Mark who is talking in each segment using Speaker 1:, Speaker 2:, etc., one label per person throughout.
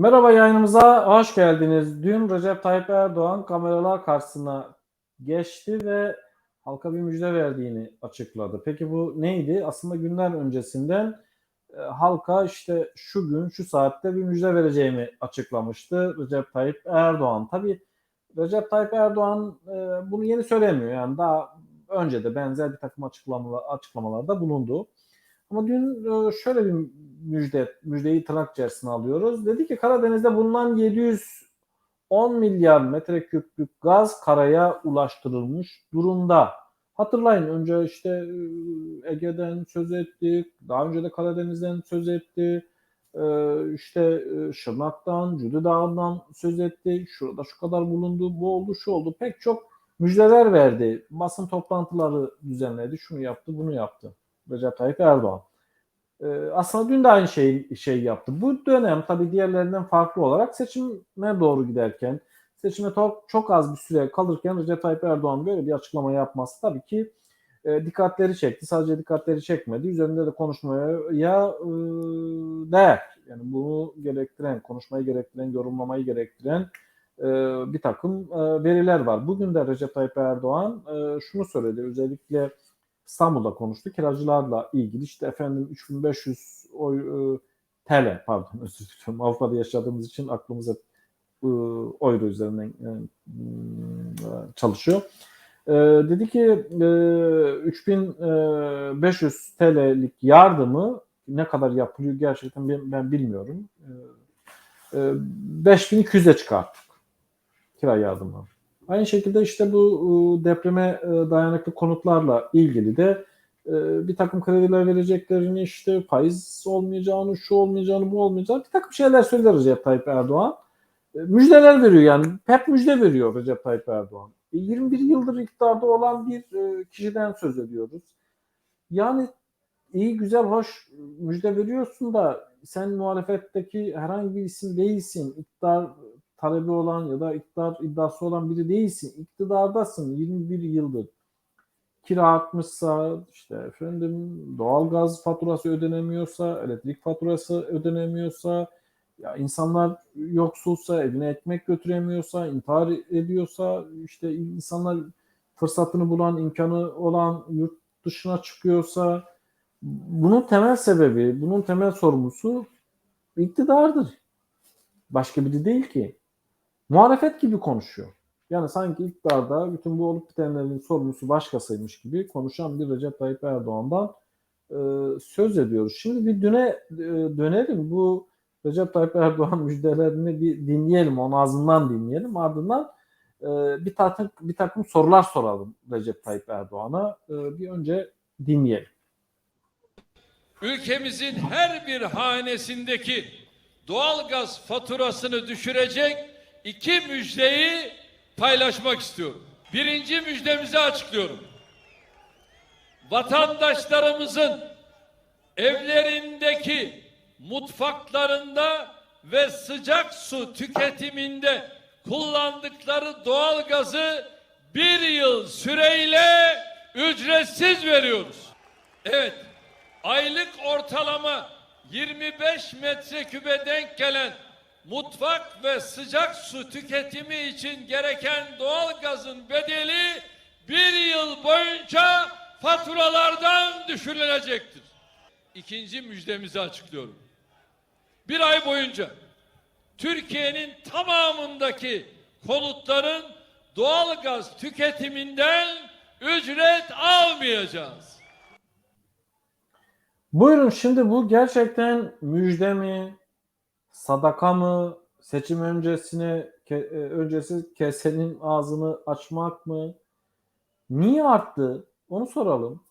Speaker 1: Merhaba yayınımıza hoş geldiniz. Dün Recep Tayyip Erdoğan kameralar karşısına geçti ve halka bir müjde verdiğini açıkladı. Peki bu neydi? Aslında günler öncesinden e, halka işte şu gün şu saatte bir müjde vereceğimi açıklamıştı Recep Tayyip Erdoğan. Tabii Recep Tayyip Erdoğan e, bunu yeni söylemiyor. Yani daha önce de benzer bir takım açıklamalar, açıklamalarda bulundu. Ama dün e, şöyle bir müjde, müjdeyi tırnak içerisine alıyoruz. Dedi ki Karadeniz'de bulunan 710 milyar metreküplük gaz karaya ulaştırılmış durumda. Hatırlayın önce işte e, Ege'den söz ettik, daha önce de Karadeniz'den söz etti, e, işte Şırnak'tan, Cüdi Dağı'ndan söz etti, şurada şu kadar bulundu, bu oldu, şu oldu. Pek çok müjdeler verdi. Basın toplantıları düzenledi, şunu yaptı, bunu yaptı. Recep Tayyip Erdoğan. Ee, aslında dün de aynı şey, şey yaptı. Bu dönem tabii diğerlerinden farklı olarak seçime doğru giderken, seçime çok, az bir süre kalırken Recep Tayyip Erdoğan böyle bir açıklama yapması tabii ki e, dikkatleri çekti. Sadece dikkatleri çekmedi. Üzerinde de konuşmaya ya e, değer. Yani bunu gerektiren, konuşmayı gerektiren, yorumlamayı gerektiren e, bir takım e, veriler var. Bugün de Recep Tayyip Erdoğan e, şunu söyledi. Özellikle İstanbul'da konuştu. Kiracılarla ilgili işte efendim 3500 oy, e, TL pardon özür dilerim. Avrupa'da yaşadığımız için aklımız hep e, euro üzerinden e, çalışıyor. E, dedi ki e, 3500 TL'lik yardımı ne kadar yapılıyor gerçekten ben, ben bilmiyorum. E, e, 5200'e çıkarttık kira yardımı. Aynı şekilde işte bu depreme dayanıklı konutlarla ilgili de bir takım krediler vereceklerini işte faiz olmayacağını, şu olmayacağını, bu olmayacağını bir takım şeyler söyler Recep Tayyip Erdoğan. Müjdeler veriyor yani. Hep müjde veriyor Recep Tayyip Erdoğan. 21 yıldır iktidarda olan bir kişiden söz ediyoruz. Yani iyi, güzel, hoş müjde veriyorsun da sen muhalefetteki herhangi bir isim değilsin. İktidar talebi olan ya da iktidar iddiası olan biri değilsin. İktidardasın 21 yıldır. Kira artmışsa, işte efendim doğalgaz faturası ödenemiyorsa, elektrik faturası ödenemiyorsa, ya insanlar yoksulsa, evine ekmek götüremiyorsa, intihar ediyorsa, işte insanlar fırsatını bulan, imkanı olan yurt dışına çıkıyorsa, bunun temel sebebi, bunun temel sorumlusu iktidardır. Başka biri değil ki muhalefet gibi konuşuyor. Yani sanki iktidarda bütün bu olup bitenlerin sorumlusu başkasıymış gibi konuşan bir Recep Tayyip Erdoğan'dan e, söz ediyoruz. Şimdi bir düne e, dönelim. Bu Recep Tayyip Erdoğan müjdelerini bir dinleyelim. Onun ağzından dinleyelim. Ardından e, bir, takım, bir takım sorular soralım Recep Tayyip Erdoğan'a. E, bir önce dinleyelim.
Speaker 2: Ülkemizin her bir hanesindeki doğalgaz faturasını düşürecek iki müjdeyi paylaşmak istiyorum. Birinci müjdemizi açıklıyorum. Vatandaşlarımızın evlerindeki mutfaklarında ve sıcak su tüketiminde kullandıkları doğal gazı bir yıl süreyle ücretsiz veriyoruz. Evet, aylık ortalama 25 metrekübe denk gelen mutfak ve sıcak su tüketimi için gereken doğal gazın bedeli bir yıl boyunca faturalardan düşürülecektir. İkinci müjdemizi açıklıyorum. Bir ay boyunca Türkiye'nin tamamındaki konutların doğal gaz tüketiminden ücret almayacağız.
Speaker 1: Buyurun şimdi bu gerçekten müjde mi? Sadaka mı, seçim öncesine ke, e, öncesi kesenin ağzını açmak mı? Niye arttı? Onu soralım.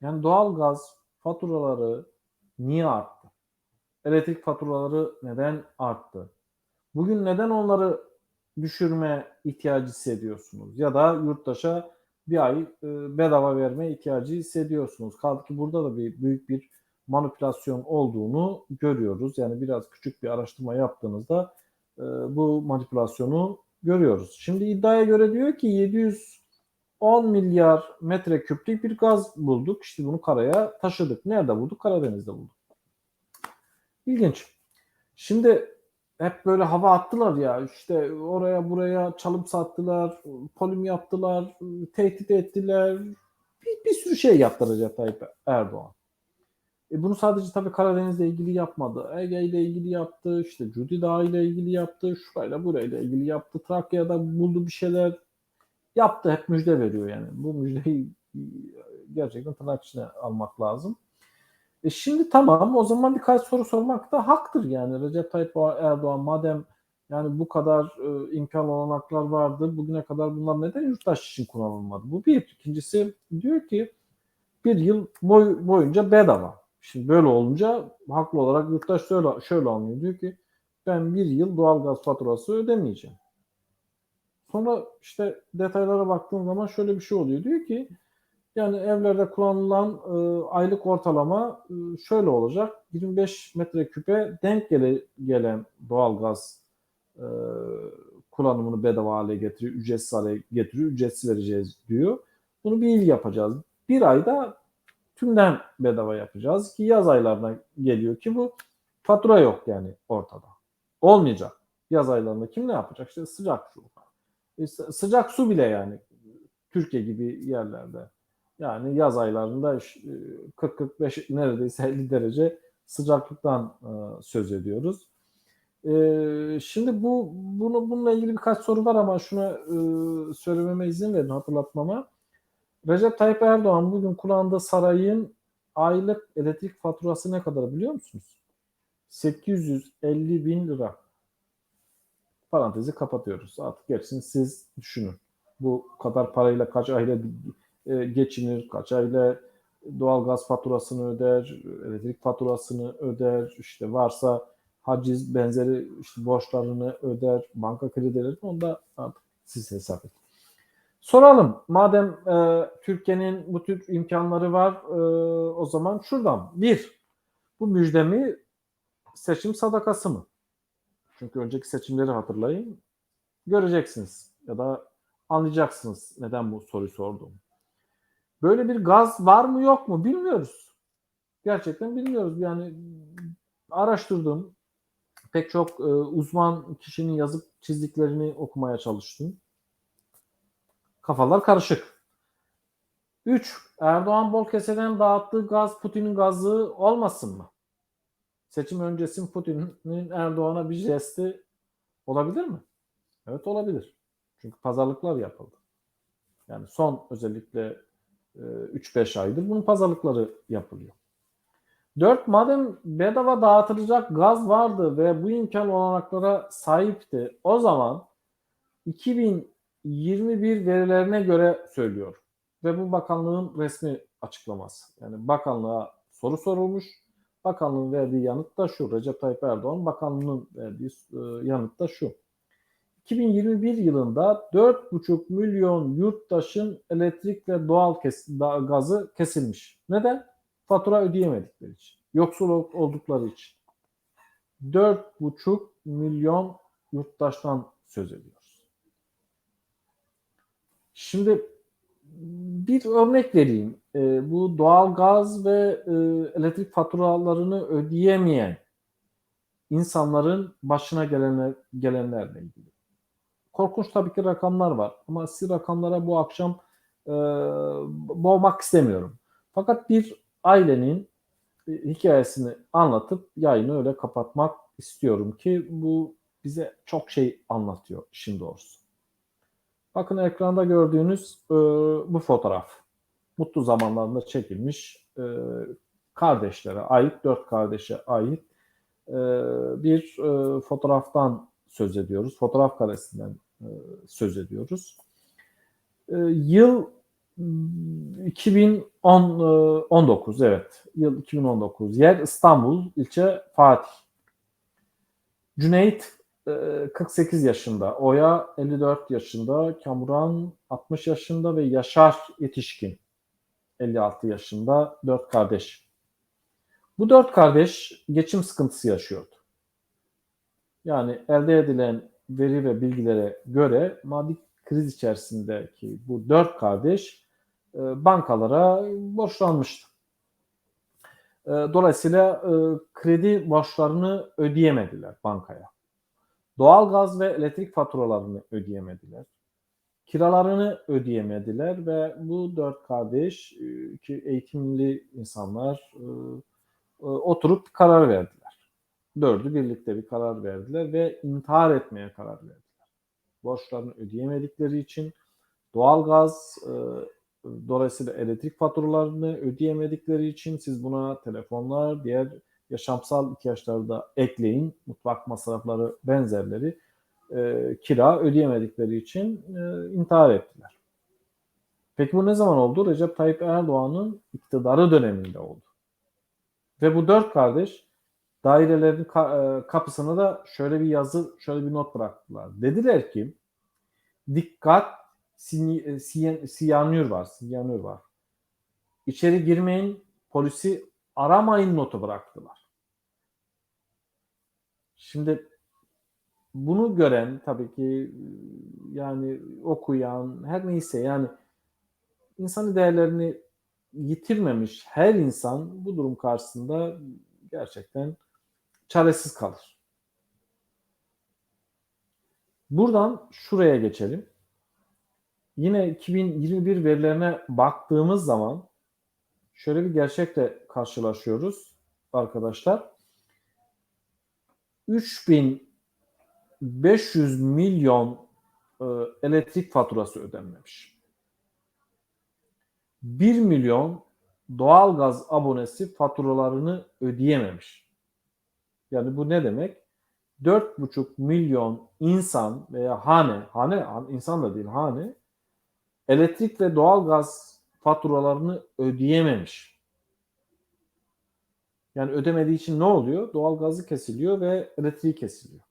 Speaker 1: Yani doğal gaz faturaları niye arttı? Elektrik faturaları neden arttı? Bugün neden onları düşürme ihtiyacı hissediyorsunuz? Ya da yurttaşa bir ay e, bedava verme ihtiyacı hissediyorsunuz. Kaldı ki burada da bir büyük bir manipülasyon olduğunu görüyoruz. Yani biraz küçük bir araştırma yaptığınızda e, bu manipülasyonu görüyoruz. Şimdi iddiaya göre diyor ki 710 milyar metreküplük bir gaz bulduk. İşte bunu karaya taşıdık. Nerede bulduk? Karadeniz'de bulduk. İlginç. Şimdi hep böyle hava attılar ya işte oraya buraya çalım sattılar, polim yaptılar, tehdit ettiler. Bir, bir sürü şey yaptı Recep Tayyip Erdoğan. E bunu sadece tabii Karadeniz'le ilgili yapmadı. Ege ile ilgili yaptı, işte Cudi Dağı ile ilgili yaptı, şurayla burayla ilgili yaptı. Trakya'da buldu bir şeyler yaptı. Hep müjde veriyor yani. Bu müjdeyi gerçekten tırnak içine almak lazım. E şimdi tamam o zaman birkaç soru sormak da haktır yani. Recep Tayyip Erdoğan madem yani bu kadar e, imkan olanaklar vardı bugüne kadar bunlar neden yurttaş için kullanılmadı? Bu bir. İkincisi diyor ki bir yıl boy, boyunca bedava. Şimdi böyle olunca haklı olarak yurttaş şöyle, şöyle anlıyor. Diyor ki ben bir yıl doğalgaz faturası ödemeyeceğim. Sonra işte detaylara baktığın zaman şöyle bir şey oluyor. Diyor ki yani evlerde kullanılan e, aylık ortalama e, şöyle olacak. 25 metreküpe denk gele, gelen doğalgaz e, kullanımını bedava hale getiriyor, ücretsiz hale getiriyor, ücretsiz vereceğiz diyor. Bunu bir yıl yapacağız. Bir ayda tümden bedava yapacağız ki yaz aylarına geliyor ki bu fatura yok yani ortada. Olmayacak. Yaz aylarında kim ne yapacak? İşte sıcak su. E, sıcak su bile yani Türkiye gibi yerlerde. Yani yaz aylarında 40-45 neredeyse 50 derece sıcaklıktan e, söz ediyoruz. E, şimdi bu bunu bununla ilgili birkaç soru var ama şuna e, söylememe izin verin hatırlatmama. Recep Tayyip Erdoğan bugün kullandığı sarayın aylık elektrik faturası ne kadar biliyor musunuz? 850 bin lira. Parantezi kapatıyoruz. Artık gerisini siz düşünün. Bu kadar parayla kaç ayda geçinir, kaç ayda doğalgaz faturasını öder, elektrik faturasını öder, işte varsa haciz benzeri işte borçlarını öder, banka kredilerini onu da artık siz hesap edin. Soralım. Madem e, Türkiye'nin bu tür imkanları var e, o zaman şuradan. Bir, bu müjde mi seçim sadakası mı? Çünkü önceki seçimleri hatırlayın. Göreceksiniz ya da anlayacaksınız neden bu soruyu sordum. Böyle bir gaz var mı yok mu bilmiyoruz. Gerçekten bilmiyoruz. Yani araştırdım. Pek çok e, uzman kişinin yazıp çizdiklerini okumaya çalıştım. Kafalar karışık. 3. Erdoğan bol keseden dağıttığı gaz Putin'in gazı olmasın mı? Seçim öncesi Putin'in Erdoğan'a bir jesti olabilir mi? Evet olabilir. Çünkü pazarlıklar yapıldı. Yani son özellikle 3-5 aydır bunun pazarlıkları yapılıyor. 4. Madem bedava dağıtılacak gaz vardı ve bu imkan olanaklara sahipti o zaman 2021 verilerine göre söylüyor. Ve bu bakanlığın resmi açıklaması. Yani bakanlığa soru sorulmuş. Bakanlığın verdiği yanıt da şu. Recep Tayyip Erdoğan bakanlığının verdiği yanıt da şu. 2021 yılında 4,5 milyon yurttaşın elektrik ve doğal kes gazı kesilmiş. Neden? Fatura ödeyemedikleri için. Yoksul oldukları için. 4,5 milyon yurttaştan söz ediyoruz. Şimdi bir örnek vereyim. E, bu doğal gaz ve e, elektrik faturalarını ödeyemeyen insanların başına gelenler, gelenlerle ilgili. Korkunç tabii ki rakamlar var ama siz rakamlara bu akşam e, boğmak istemiyorum. Fakat bir ailenin e, hikayesini anlatıp yayını öyle kapatmak istiyorum ki bu bize çok şey anlatıyor işin doğrusu. Bakın ekranda gördüğünüz e, bu fotoğraf. Mutlu zamanlarında çekilmiş e, kardeşlere ait, dört kardeşe ait e, bir e, fotoğraftan söz ediyoruz. Fotoğraf karesinden e, söz ediyoruz. E, yıl 2019 evet. Yıl 2019. Yer İstanbul, ilçe Fatih. Cüneyt 48 yaşında, Oya 54 yaşında, Kamuran 60 yaşında ve Yaşar yetişkin 56 yaşında dört kardeş. Bu dört kardeş geçim sıkıntısı yaşıyordu. Yani elde edilen veri ve bilgilere göre maddi kriz içerisindeki bu dört kardeş e, bankalara borçlanmıştı. E, dolayısıyla e, kredi borçlarını ödeyemediler bankaya. Doğalgaz ve elektrik faturalarını ödeyemediler. Kiralarını ödeyemediler ve bu dört kardeş, e, ki eğitimli insanlar e, e, oturup karar verdiler. Dördü birlikte bir karar verdiler ve intihar etmeye karar verdiler. Borçlarını ödeyemedikleri için doğalgaz e, dolayısıyla elektrik faturalarını ödeyemedikleri için siz buna telefonlar, diğer yaşamsal ihtiyaçları da ekleyin. Mutfak masrafları benzerleri e, kira ödeyemedikleri için e, intihar ettiler. Peki bu ne zaman oldu? Recep Tayyip Erdoğan'ın iktidarı döneminde oldu. Ve bu dört kardeş dairelerin e, kapısına da şöyle bir yazı, şöyle bir not bıraktılar. Dediler ki dikkat e, siyanür var, siyanür var. İçeri girmeyin, polisi aramayın notu bıraktılar. Şimdi bunu gören tabii ki yani okuyan her neyse yani insanı değerlerini yitirmemiş her insan bu durum karşısında gerçekten çaresiz kalır. Buradan şuraya geçelim. Yine 2021 verilerine baktığımız zaman şöyle bir gerçekle karşılaşıyoruz arkadaşlar. 3500 milyon e, elektrik faturası ödenmemiş. 1 milyon doğalgaz abonesi faturalarını ödeyememiş. Yani bu ne demek? 4,5 milyon insan veya hane, hane insan da değil hane elektrik ve doğalgaz faturalarını ödeyememiş. Yani ödemediği için ne oluyor? Doğalgazı kesiliyor ve elektriği kesiliyor.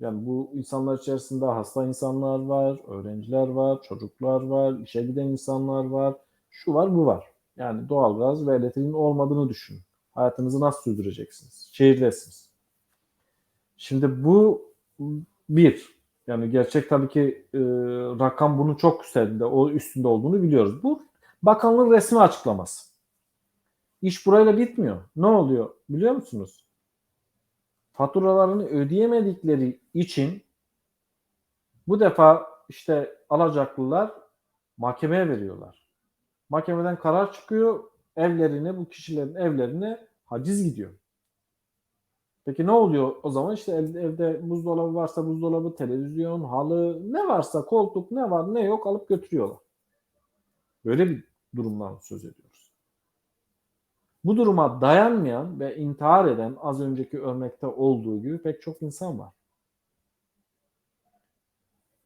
Speaker 1: Yani bu insanlar içerisinde hasta insanlar var, öğrenciler var, çocuklar var, işe giden insanlar var, şu var bu var. Yani doğalgaz ve elektriğin olmadığını düşünün. Hayatınızı nasıl sürdüreceksiniz? Şehirdesiniz. Şimdi bu bir. Yani gerçek tabii ki e, rakam bunun çok üstünde, o üstünde olduğunu biliyoruz. Bu bakanlığın resmi açıklaması. İş burayla bitmiyor. Ne oluyor biliyor musunuz? Faturalarını ödeyemedikleri için bu defa işte alacaklılar mahkemeye veriyorlar. Mahkemeden karar çıkıyor. Evlerine, bu kişilerin evlerine haciz gidiyor. Peki ne oluyor o zaman? İşte evde, buzdolabı varsa buzdolabı, televizyon, halı, ne varsa koltuk ne var ne yok alıp götürüyorlar. Böyle bir durumdan söz ediyoruz. Bu duruma dayanmayan ve intihar eden az önceki örnekte olduğu gibi pek çok insan var.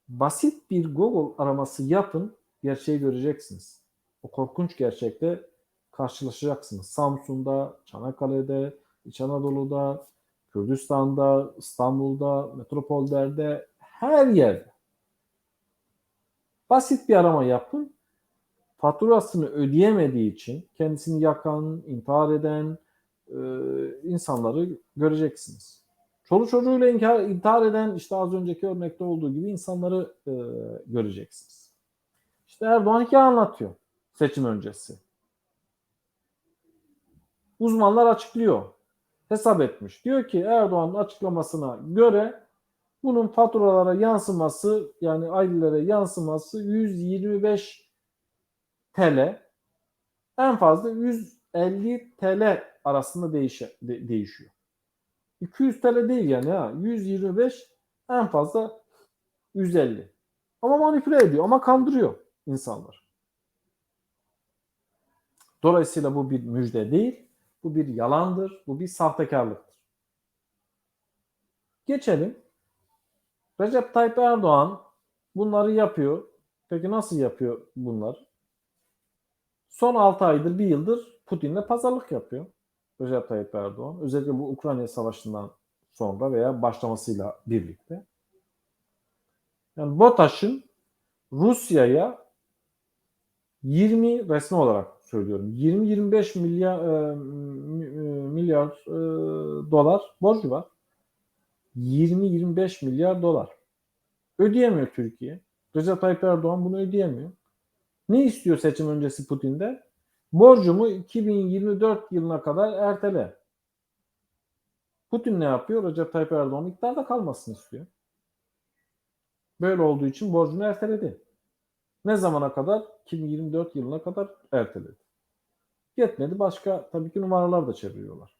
Speaker 1: Basit bir Google araması yapın, gerçeği göreceksiniz. O korkunç gerçekle karşılaşacaksınız. Samsun'da, Çanakkale'de, İç Anadolu'da, Kürdistan'da, İstanbul'da, metropollerde, her yerde. Basit bir arama yapın. Faturasını ödeyemediği için kendisini yakan, intihar eden e, insanları göreceksiniz. Çoluk çocuğuyla intihar, intihar eden işte az önceki örnekte olduğu gibi insanları e, göreceksiniz. İşte Erdoğan hikaye anlatıyor seçim öncesi. Uzmanlar açıklıyor hesap etmiş. Diyor ki Erdoğan'ın açıklamasına göre bunun faturalara yansıması yani ailelere yansıması 125 TL en fazla 150 TL arasında değişe, de, değişiyor. 200 TL değil yani ha 125 en fazla 150. Ama manipüle ediyor ama kandırıyor insanlar. Dolayısıyla bu bir müjde değil. Bu bir yalandır. Bu bir sahtekarlıktır. Geçelim. Recep Tayyip Erdoğan bunları yapıyor. Peki nasıl yapıyor bunlar? Son 6 aydır, bir yıldır Putin'le pazarlık yapıyor. Recep Tayyip Erdoğan. Özellikle bu Ukrayna Savaşı'ndan sonra veya başlamasıyla birlikte. Yani BOTAŞ'ın Rusya'ya 20 resmi olarak söylüyorum. 20-25 milyar e, milyar e, dolar borcu var. 20-25 milyar dolar. Ödeyemiyor Türkiye. Recep Tayyip Erdoğan bunu ödeyemiyor. Ne istiyor seçim öncesi Putin'de? Borcumu 2024 yılına kadar ertele. Putin ne yapıyor? Recep Tayyip Erdoğan iktidarda kalmasını istiyor. Böyle olduğu için borcunu erteledi. Ne zamana kadar? 2024 yılına kadar erteledi. Yetmedi. Başka tabii ki numaralar da çeviriyorlar.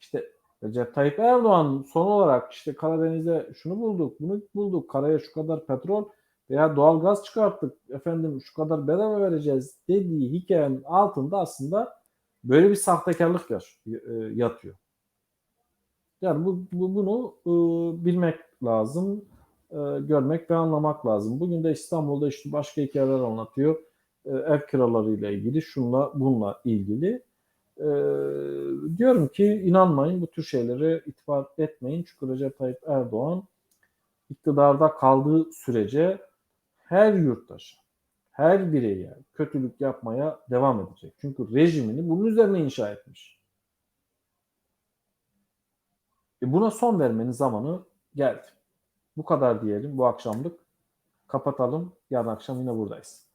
Speaker 1: İşte Recep Tayyip Erdoğan son olarak işte Karadeniz'de şunu bulduk, bunu bulduk, karaya şu kadar petrol veya doğal gaz çıkarttık, efendim şu kadar bedava vereceğiz dediği hikayenin altında aslında böyle bir sahtekarlık e, yatıyor. Yani bu, bu bunu e, bilmek lazım, e, görmek ve anlamak lazım. Bugün de İstanbul'da işte başka hikayeler anlatıyor. E, ev kiralarıyla ilgili, şunla bununla ilgili. E, diyorum ki inanmayın bu tür şeylere itibar etmeyin. Çünkü Recep Tayyip Erdoğan iktidarda kaldığı sürece her yurttaşa, her bireye kötülük yapmaya devam edecek. Çünkü rejimini bunun üzerine inşa etmiş. E buna son vermenin zamanı geldi. Bu kadar diyelim bu akşamlık. Kapatalım. Yarın akşam yine buradayız.